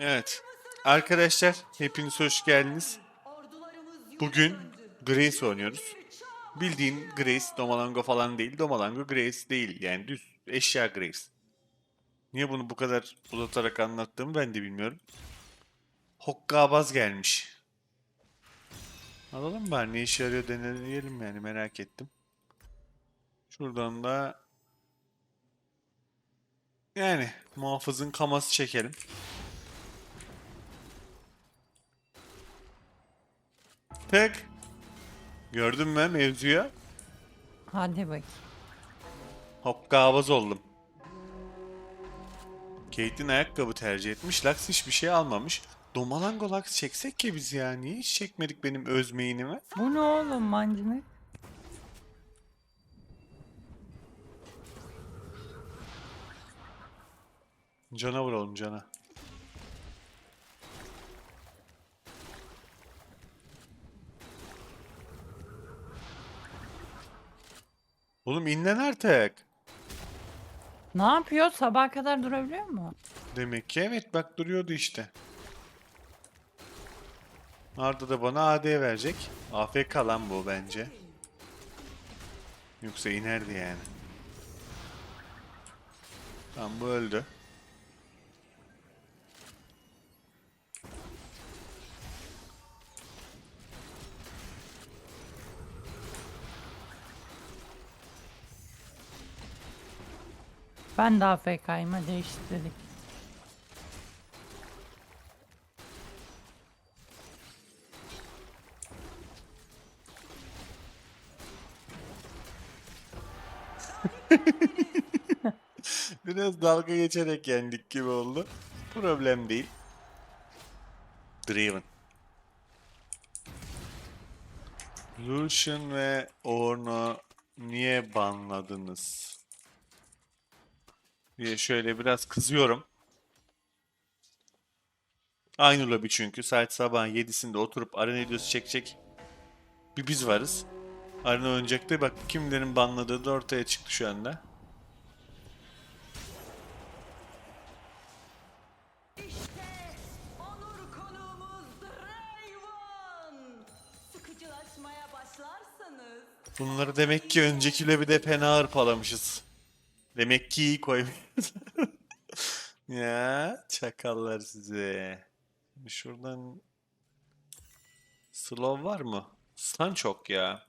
Evet. Arkadaşlar hepiniz hoş geldiniz. Bugün Grace oynuyoruz. Bildiğin Grace, Domalango falan değil. Domalango Grace değil. Yani düz eşya Grace. Niye bunu bu kadar uzatarak anlattığımı ben de bilmiyorum. Hokkabaz gelmiş. Alalım bari ne işe yarıyor deneyelim yani merak ettim. Şuradan da yani muhafızın kaması çekelim. Tek. Gördün mü mevzuya? Hadi bak. Hokkabaz oldum. Caitlyn ayakkabı tercih etmiş. Lux hiçbir şey almamış. Domalango Lux çeksek ki biz ya. Niye hiç çekmedik benim özmeyinimi? Bu ne oğlum mancınık? Cana vuralım cana. Oğlum inlen artık. Ne yapıyor? Sabaha kadar durabiliyor mu? Demek ki evet bak duruyordu işte. Arda da bana AD verecek. AFK lan bu bence. Yoksa inerdi yani. Tamam bu öldü. Ben de AFK'yım hadi eşitledik. Biraz dalga geçerek yendik gibi oldu. Problem değil. Driven. Lucian ve Orn'u niye banladınız? Diye şöyle biraz kızıyorum. Aynı lobi çünkü. Saat sabahın 7'sinde oturup arena videosu çekecek bir biz varız. Arena oynayacakta bak kimlerin banladığı da ortaya çıktı şu anda. Bunları demek ki önceki lobide fena hırpalamışız. Demek ki iyi koymuşuz. ya çakallar size. Şuradan slow var mı? Stun çok ya.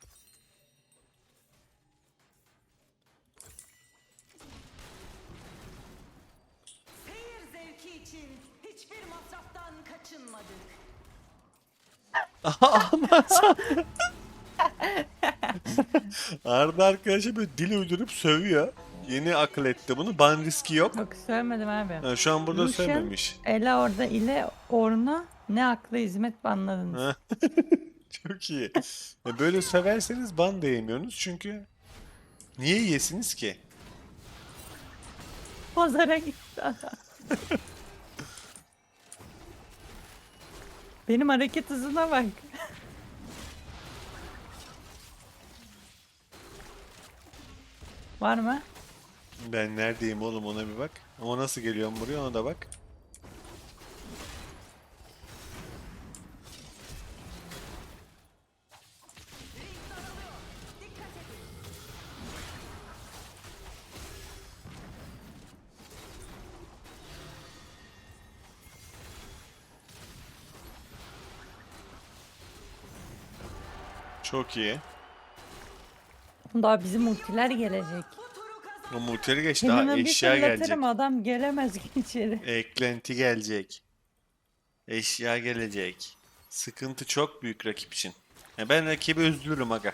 seyir zevki için hiçbir masraftan kaçınmadık. Arda arkadaşa böyle dil uydurup sövüyor. Yeni akıl etti bunu. Ban riski yok. Yok söylemedim abi. Ha, şu an burada Lucian, sövmemiş. Ela orada ile Orna ne akla hizmet banladınız. Ha. Çok iyi. Ya Böyle severseniz ban da yemiyorsunuz çünkü niye yiyesiniz ki? Pazara gitti adam. Benim hareket hızına bak. Var mı? Ben neredeyim oğlum ona bir bak. Ama nasıl geliyorum buraya ona da bak. Çok iyi. Daha bizim ultiler gelecek. O multileri geç daha Kendime bir eşya gelecek. fırlatırım adam gelemez içeri. Eklenti gelecek. Eşya gelecek. Sıkıntı çok büyük rakip için. Ya ben rakibi üzülürüm aga.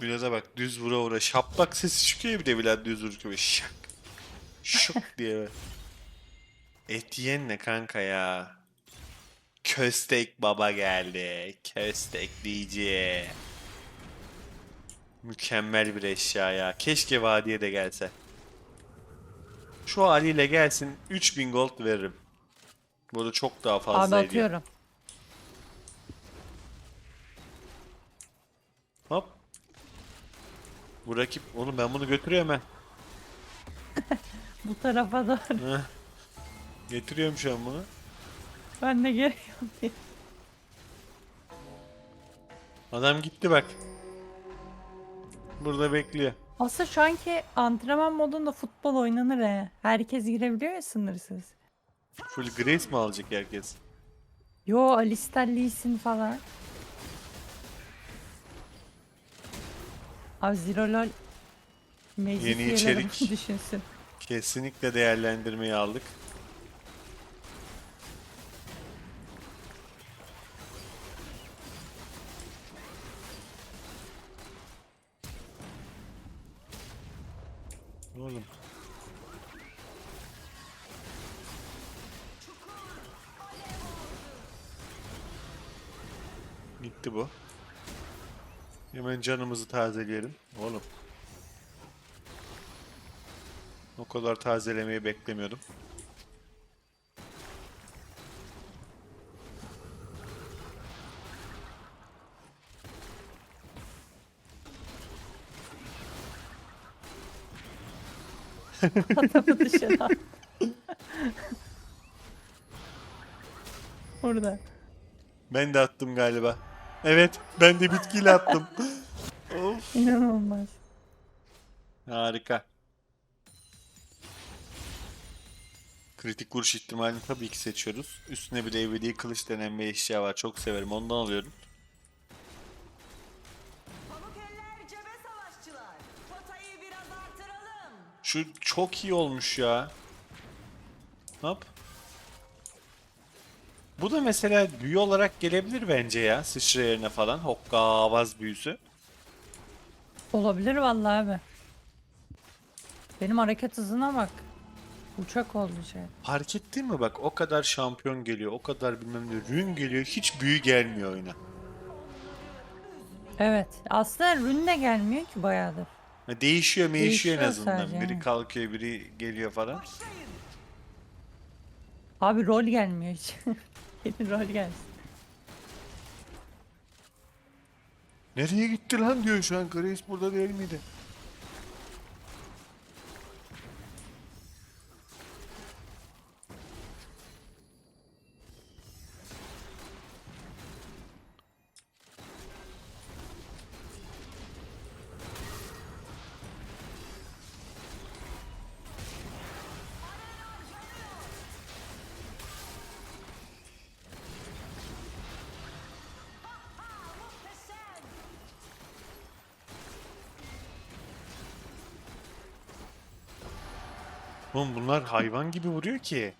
Bilaza bak düz vura vura şaplak sesi çıkıyor bir de Bilal düz vururken şak. Şık diye. Et yiyen ne kanka ya? Köstek baba geldi. Köstek DJ. Mükemmel bir eşya ya. Keşke vadiye de gelse. Şu haliyle gelsin 3000 gold veririm. Burada çok daha fazla Abi ediyor. atıyorum. Bu rakip. Oğlum ben bunu götürüyorum ha. Bu tarafa doğru. Heh. Getiriyorum şu an bunu. Ben de geliyorum diye. Adam gitti bak. Burada bekliyor. Aslında şu anki antrenman modunda futbol oynanır he. Herkes girebiliyor ya sınırsız. Full Grace mi alacak herkes? Yo Alistar Lee Sin falan. Abi Zero LoL meclis Yeni içerik. düşünsün. Kesinlikle değerlendirmeyi aldık. Hemen canımızı tazeleyelim. Oğlum. O kadar tazelemeyi beklemiyordum. Adamı dışarı at. Burada. Ben de attım galiba. Evet, ben de bitkiyle attım. İnanılmaz. Harika. Kritik vuruş ihtimalini tabii ki seçiyoruz. Üstüne bir de ebedi kılıç denen bir eşya var. Çok severim. Ondan alıyorum. Pamuk eller cebe savaşçılar. Potayı biraz artıralım. Şu çok iyi olmuş ya. Hop. Bu da mesela büyü olarak gelebilir bence ya. Sıçra yerine falan. Hokkabaz büyüsü. Olabilir vallahi abi. Benim hareket hızına bak. Uçak oldu şey. Fark ettin mi bak o kadar şampiyon geliyor, o kadar bilmem ne rün geliyor, hiç büyü gelmiyor oyuna. Evet. Aslında rün de gelmiyor ki bayağıdır. Ha, Değişiyor değişiyor en Değişiyor azından. sadece, Biri evet. kalkıyor, biri geliyor falan. Abi rol gelmiyor hiç. Yeni rol gelsin. Nereye gitti lan diyor şu an. Grace burada değil miydi? Oğlum bunlar hayvan gibi vuruyor ki.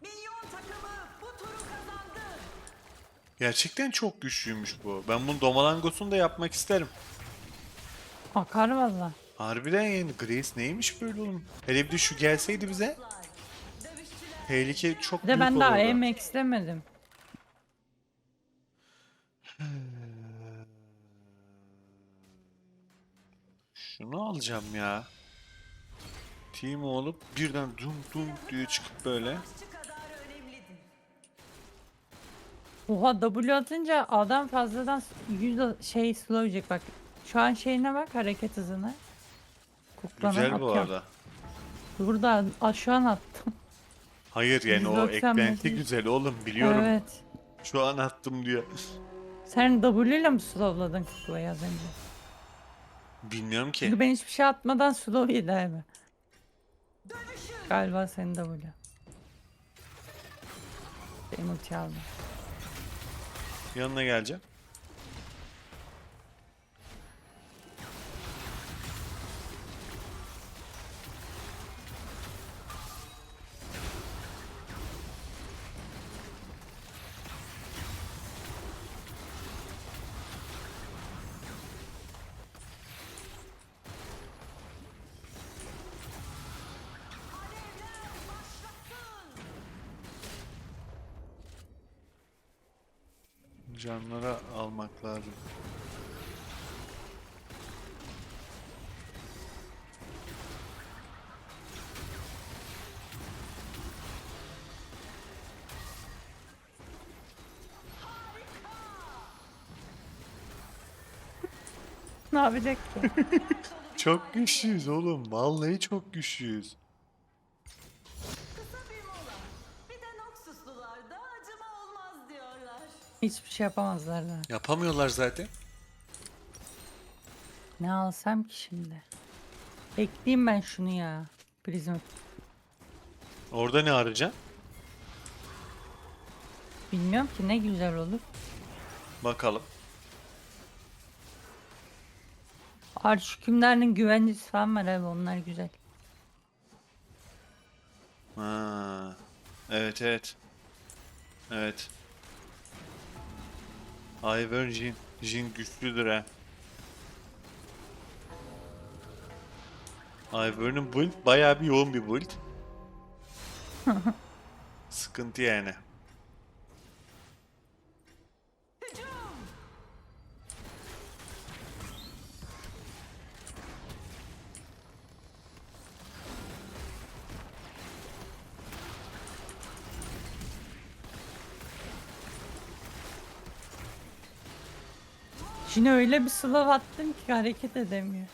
Milyon takımı bu turu kazandı. Gerçekten çok güçlüymüş bu. Ben bunun domalangosunu da yapmak isterim. Akar valla. Harbiden yani Grace neymiş böyle oğlum? Hele bir de şu gelseydi bize. Tehlike çok Bir de büyük ben daha emek istemedim. Şunu alacağım ya. Team olup birden dum dum diye çıkıp böyle. Oha W atınca adam fazladan 100 şey slow yiyecek bak. Şu an şeyine bak hareket hızına. Kuklana Güzel bu arada. Burada a, şu an attım. Hayır yani o 190 eklenti güzel oğlum biliyorum. Evet. Şu an attım diyor. Sen W ile mi slowladın kuklayı az önce? Bilmiyorum ki. Çünkü ben hiçbir şey atmadan slow yedi abi. Galiba senin W. Benim ulti. Yanına geleceğim. Canlara almak lazım. Ne yapacak ki? Çok güçlüyüz oğlum. Vallahi çok güçlüyüz. Hiçbir şey yapamazlar da. Yapamıyorlar zaten. Ne alsam ki şimdi? Ekleyeyim ben şunu ya. Prizm. Orada ne arayacaksın? Bilmiyorum ki ne güzel olur. Bakalım. Arş hükümdarının güvencesi falan var abi onlar güzel. Ha. Evet evet. Evet. Ivern Jin. Jin güçlüdür ha. Ivern'ın build bayağı bir yoğun bir build. Sıkıntı yani. Şimdi öyle bir slav attım ki hareket edemiyor.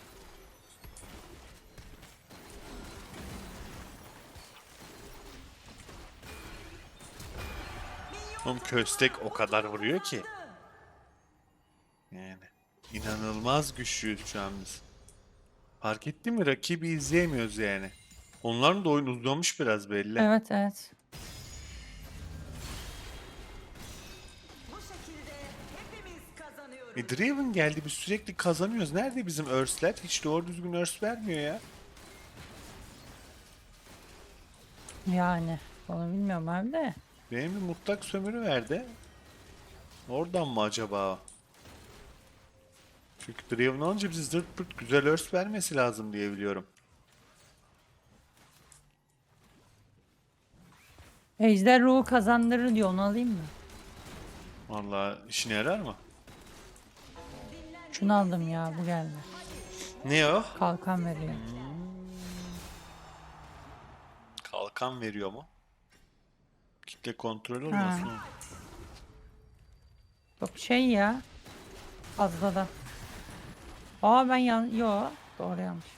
Oğlum köstek o kadar vuruyor ki. Yani. inanılmaz güçlüyüz şu an biz. Fark ettin mi? Rakibi izleyemiyoruz yani. Onların da oyun uzamış biraz belli. Evet evet. E Draven geldi biz sürekli kazanıyoruz. Nerede bizim Earth'ler? Hiç doğru düzgün Earth vermiyor ya. Yani. Onu bilmiyorum abi de. Benim bir mutlak sömürü verdi. Oradan mı acaba? Çünkü Draven alınca bize zırt pırt güzel Earth vermesi lazım diye biliyorum. Ejder ruhu kazandırır diyor onu alayım mı? Vallahi işine yarar mı? Şunu aldım ya bu geldi. Ne o? Kalkan veriyor. Kalkan veriyor mu? Kitle kontrolü olmasın? o? Yok şey ya. Fazladan. Aa ben yan... Yo. Doğru yanlış.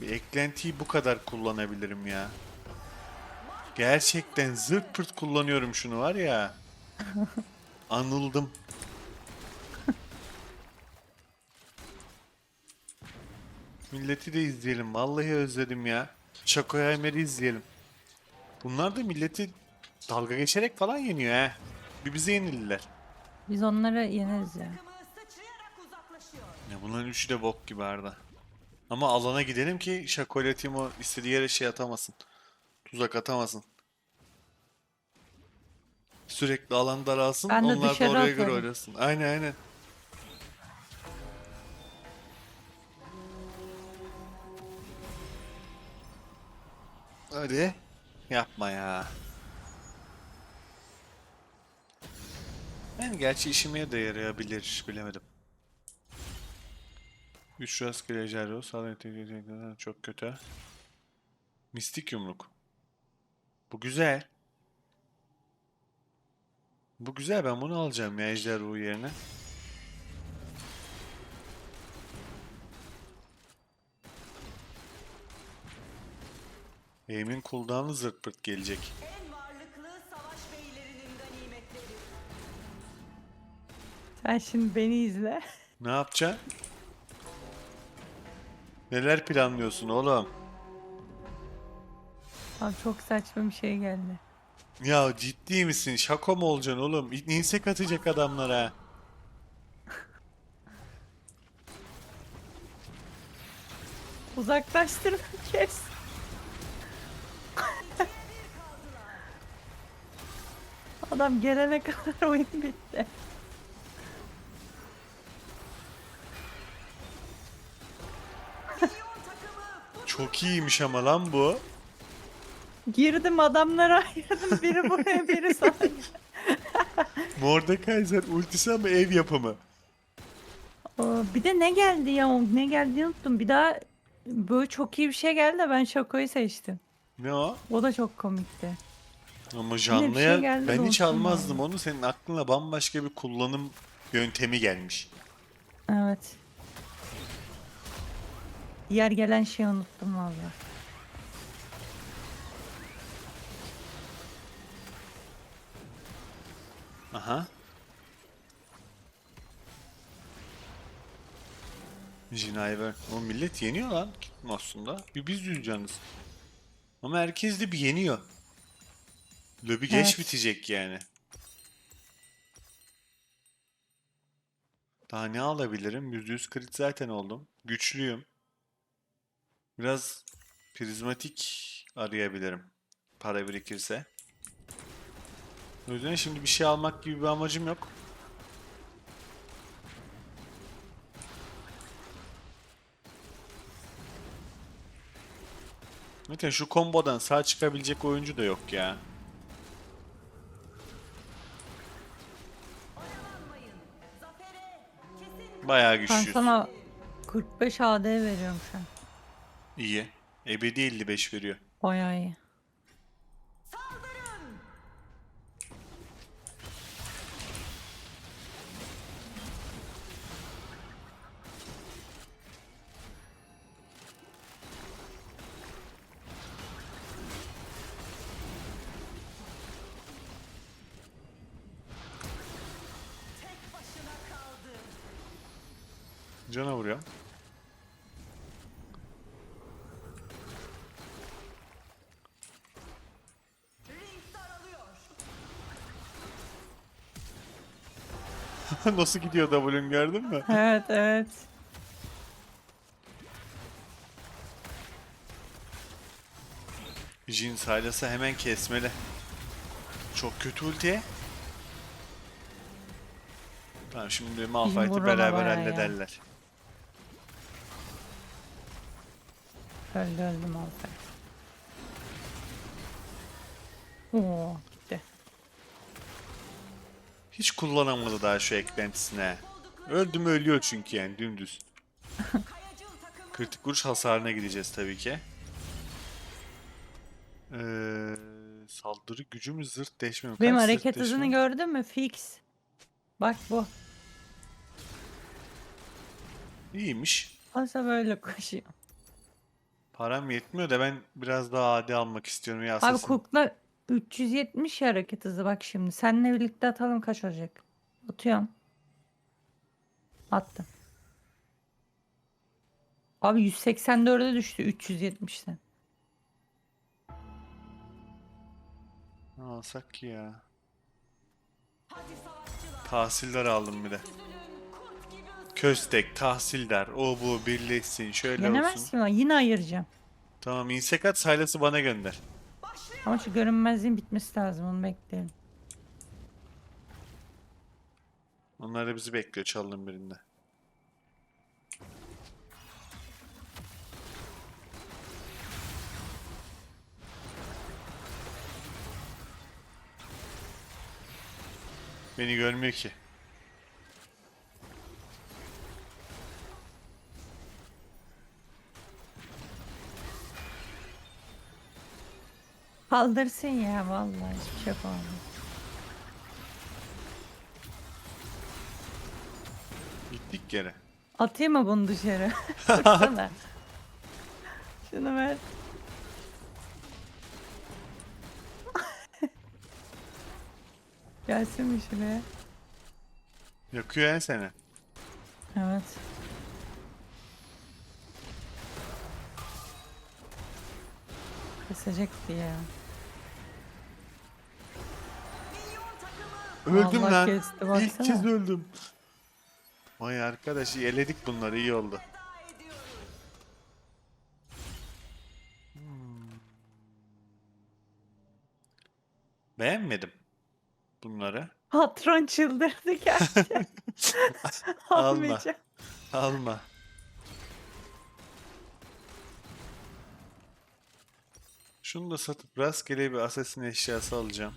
Bir eklentiyi bu kadar kullanabilirim ya. Gerçekten zırt pırt kullanıyorum şunu var ya. Anıldım. Milleti de izleyelim. Vallahi özledim ya. Şakoyaymer'i izleyelim. Bunlar da milleti dalga geçerek falan yeniyor ha. Bir bize yenildiler. Biz onları yeneriz ya. Ya bunların üçü de bok gibi Arda. Ama alana gidelim ki Şako ile Timo istediği yere şey atamasın. Tuzak atamasın. Sürekli alan daralsın. Ben de onlar da dışarı oraya göre atarım. oynasın. Aynen aynen. Hadi. Yapma ya. Ben gerçi işime de yarayabilir. Bilemedim. 3 rastgele sağdan yetenekleri çok kötü. Mistik yumruk. Bu güzel. Bu güzel ben bunu alacağım ya ejder ruhu yerine. Aim'in cooldown'ı zırt pırt gelecek. En varlıklı savaş beylerinin ganimetleri. Sen şimdi beni izle. Ne yapacaksın? Neler planlıyorsun oğlum? Abi çok saçma bir şey geldi. Ya ciddi misin? Şaka mı olacaksın oğlum? İnsek atacak adamlara. Uzaklaştırma kes. Adam gelene kadar oyun bitti. Çok iyiymiş ama lan bu. Girdim adamlara ayırdım. Biri buraya biri sana. Mordekaiser ultisi ama ev yapımı. Aa, bir de ne geldi ya? Ne geldiğini unuttum. Bir daha böyle çok iyi bir şey geldi de ben Şoko'yu seçtim. Ne o? O da çok komikti. Ama şey canlıya geldi de ben hiç almazdım onu. Senin aklına bambaşka bir kullanım yöntemi gelmiş. Evet. Diğer gelen şeyi unuttum valla. Aha. Jinayver. O millet yeniyor lan aslında. Bir biz yüzeceğiz. Ama herkes de bir yeniyor. Lobi geç Evet. bitecek yani. Daha ne alabilirim? %100 crit zaten oldum. Güçlüyüm. Biraz prizmatik arayabilirim. Para birikirse. O yüzden şimdi bir şey almak gibi bir amacım yok. Zaten şu kombodan sağ çıkabilecek oyuncu da yok ya. Bayağı Ben güçlüyüz. sana 45 AD veriyorum şu an. İyi. Ebedi 55 veriyor. Bayağı iyi. Nasıl gidiyor W'un gördün mü? Evet evet. Jin Silas'ı hemen kesmeli. Çok kötü ulti. Tamam şimdi Malphite'i beraber ya. hallederler. Öldü öldüm aldı. Oo. Hiç kullanamadı daha şu eklentisine. Öldü mü ölüyor çünkü yani dümdüz. Kritik vuruş hasarına gideceğiz tabii ki. Ee, saldırı gücü mü zırt deşme mi? Benim Kaç hareket hızını gördün mü? Fix. Bak bu. İyiymiş. Olsa böyle koşuyor. Param yetmiyor da ben biraz daha adi almak istiyorum ya Abi Assassin. Cook'la 370 ya hareket hızı bak şimdi. Seninle birlikte atalım kaç olacak? Atıyorum. Attım. Abi 184'e düştü 370'ten. Ne alsak ki ya? Tahsildar aldım bir de. Köstek, tahsildar, o bu birleşsin şöyle Yenemez olsun. lan yine ayıracağım. Tamam insekat Silas'ı bana gönder. Ama şu görünmezliğin bitmesi lazım onu bekleyelim. Onlar da bizi bekliyor çaldım birinde. Beni görmüyor ki. Kaldırsın ya vallahi hiçbir şey yapamam. Gittik geri. Atayım mı bunu dışarı? Baksana. Şunu ver. Gelsin mi şuraya? Yakıyor ya seni. Evet. Kesecekti ya. Öldüm Allah lan. kesti, İlk baksana. kez öldüm. Vay arkadaş eledik bunları iyi oldu. Ediyoruz. Beğenmedim bunları. Patron çıldırdı gerçekten. Alma. Almayacağım. Alma. Şunu da satıp rastgele bir assassin eşyası alacağım.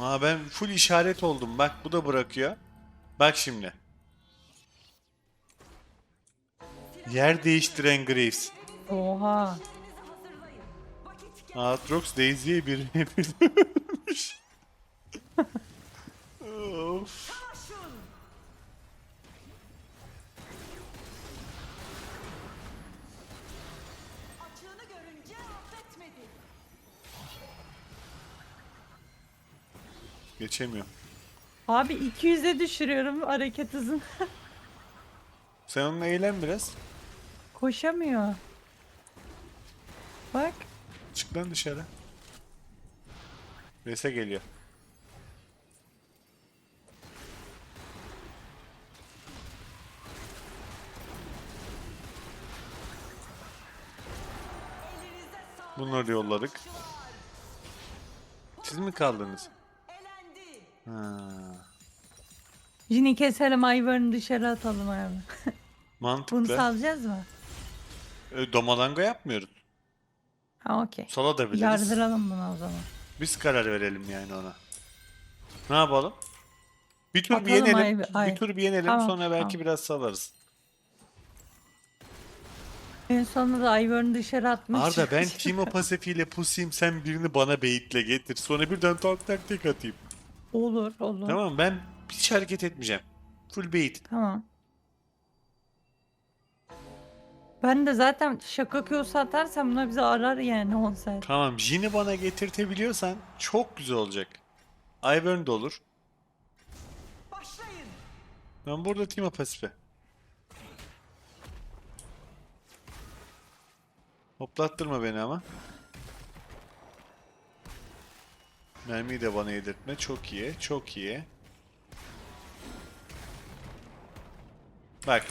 Aa ben full işaret oldum. Bak bu da bırakıyor. Bak şimdi. Yer değiştiren Graves. Oha. Aatrox Daisy'ye bir dönmüş. of. Geçemiyor. Abi 200'e düşürüyorum hareket hızını. Sen onunla eğlen biraz. Koşamıyor. Bak. Çık lan dışarı. Rese geliyor. Bunları yolladık. Siz mi kaldınız? Ha. Jini keselim Ivor'unu dışarı atalım abi. Bunu Mantıklı. salacağız mı? E, Domalanga yapmıyoruz. Ha okey. Sala da biliriz. Yardıralım bunu o zaman. Biz karar verelim yani ona. Ne yapalım? Bir tur bir Atalım yenelim. ay- ay. Bir tur bir yenelim Tamam, sonra belki tamam. biraz salarız. En sonunda da Ivor'unu dışarı atmak Arda ben Timo Pasefi ile pusayım sen birini bana beyitle getir. Sonra birden tak tak tek atayım. Olur olur. Tamam. Tamam ben hiç hareket etmeyeceğim. Full bait. Ben de zaten şaka kyosu atarsam buna bizi arar yani 10 saat. Tamam Jin'i bana getirtebiliyorsan çok güzel olacak. Ivern de olur. Başlayın. Ben burada Timo Pasifi. Hoplattırma beni ama. Mermiyi de bana yedirtme. Çok iyi. Çok iyi. Bak.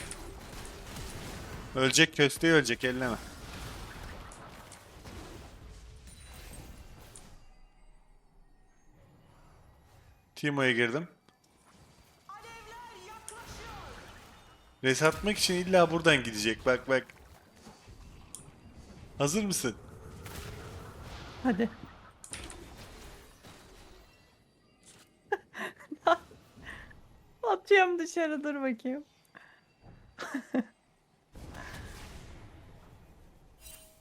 Ölecek kösteği ölecek. Elleme. Timo'ya girdim. Res atmak için illa buradan gidecek. Bak bak. Hazır mısın? Hadi. Dışarı dur bakayım.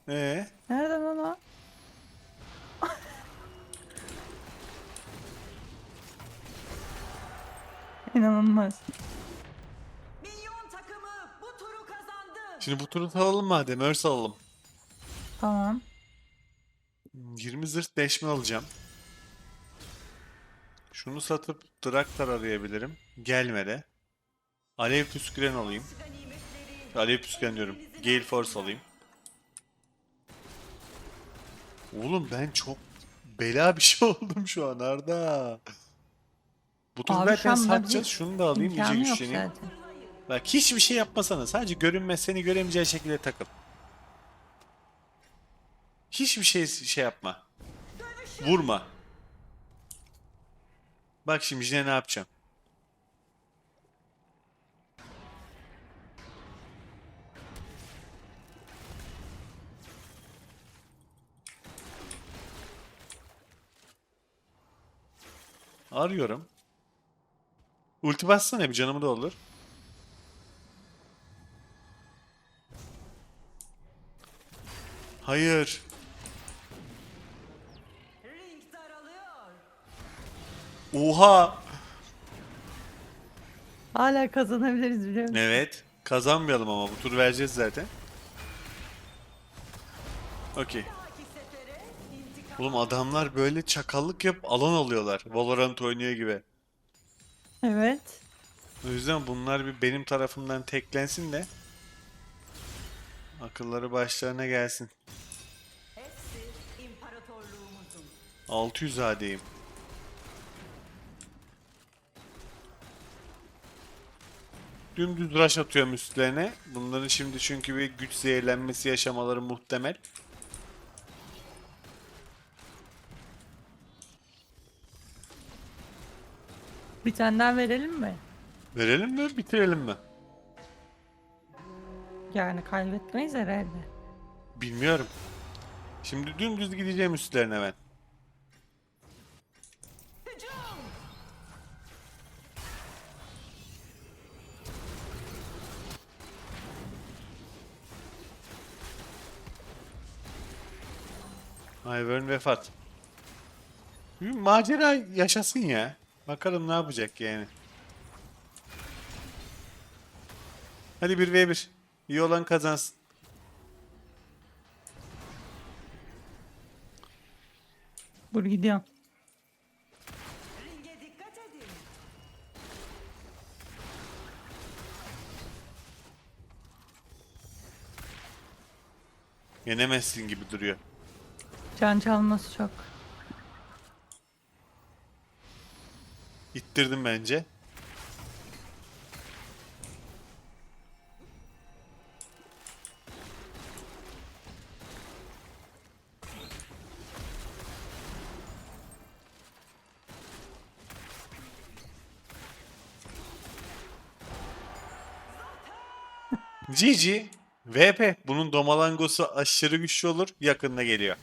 Ee, Nereden lan o? İnanılmaz. Minyon takımı bu turu kazandı. şimdi bu turu alalım madem. Örs alalım. Tamam. 20 zırh deşme alacağım. Şunu satıp Draktar arayabilirim. Gelmedi. Alev püsküren alayım. Alev püsküren diyorum. Gale Force alayım. Oğlum ben çok bela bir şey oldum şu an Arda. Bu tur Abi şu zaten an satacağız. Şunu da alayım iyice İmkanı yok güçleneyim. zaten. Bak hiçbir şey yapmasana. Sadece görünmez seni göremeyeceği şekilde takıl. Hiçbir şey şey yapma. Vurma. Bak şimdi yine ne yapacağım. Arıyorum. Ulti bassana bir canımı da olur. Hayır. Oha. Hala kazanabiliriz biliyor musun? Evet. Kazanmayalım ama bu tur vereceğiz zaten. Okey. Oğlum adamlar böyle çakallık yap alan alıyorlar. Valorant oynuyor gibi. Evet. O yüzden bunlar bir benim tarafımdan teklensin de akılları başlarına gelsin. hepsi imparatorluğumuzun. 600 AD'yim. Dümdüz rush atıyorum üstlerine. Bunların şimdi çünkü bir güç zehirlenmesi yaşamaları muhtemel. Bir tane daha verelim mi? Verelim mi, bitirelim mi? Yani kaybetmeyiz herhalde. Bilmiyorum. Şimdi dümdüz gideceğim üstlerine ben. Ivern vefat. Bir macera yaşasın ya. Bakalım ne yapacak yani. Hadi 1v1. İyi olan kazansın. Dur gidiyorum. Ringe dikkat edin. Yenemezsin gibi duruyor. Can çalması çok. İttirdim bence. GG. VP. Bunun domalangosu aşırı güçlü olur. Yakında geliyor.